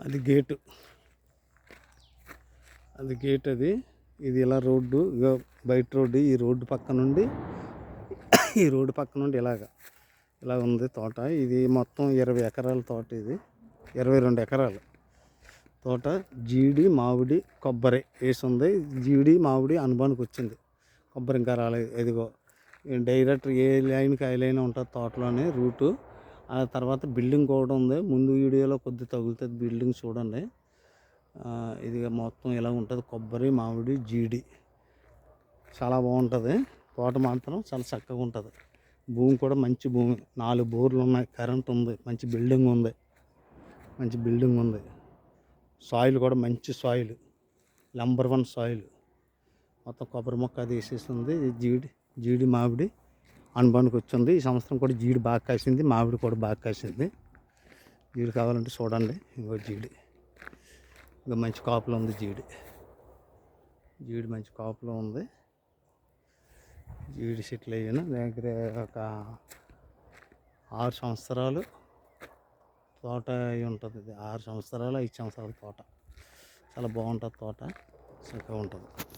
అది గేటు. అది గేట్ అది. ఇది ఇలా రోడ్డు. ఇగో బయట రోడ్డు ఈ రోడ్డు పక్క నుండి ఈ రోడ్డు పక్క నుండి ఇలాగ. ఇలా ఉంది తోట. ఇది మొత్తం ఇరవై ఎకరాల తోట ఇది. ఇరవై రెండు ఎకరాలు. తోట జీడి మామిడి కొబ్బరి వేసి ఉంది జీడి మామిడి అనుభవానికి వచ్చింది. కొబ్బరి ఇంకా రాలేదు. ఇదిగో డైరెక్ట్ ఏ లైన్కి ఏ లైన్ ఉంటుంది తోటలోనే రూటు. ఆ తర్వాత బిల్డింగ్ కూడా ఉంది. ముందు వీడియోలో కొద్ది తగులుతుంది బిల్డింగ్ చూడండి. ఇది మొత్తం ఇలా ఉంటుంది? కొబ్బరి మామిడి జీడి. చాలా బాగుంటుంది. తోట మాత్రం చాలా చక్కగా ఉంటుంది. భూమి కూడా మంచి భూమి. నాలుగు బోర్లు ఉన్నాయి. కరెంట్ ఉంది. మంచి బిల్డింగ్ ఉంది. మంచి బిల్డింగ్ ఉంది. సాయిల్ కూడా మంచి సాయిల్. Number one soil. మొత్తం కొబ్బరి మొక్క అది జీడి జీడి మామిడి. అనుభవానికి వచ్చింది. ఈ సంవత్సరం కూడా జీడి బాగా కాసింది. మామిడి కూడా బాగా కాసింది. జీడి కావాలంటే చూడండి. ఇంకో జీడి. ఇంకా మంచి కాపులో ఉంది జీడి. జీడి మంచి కాపులో ఉంది. జీడి సెటిల్ అయ్యాను. దగ్గర ఒక ఆరు సంవత్సరాలు తోట అయి ఉంటుంది ఇది. ఆరు సంవత్సరాలు ఐదు సంవత్సరాల తోట. చాలా బాగుంటుంది తోట. చక్కగా ఉంటుంది.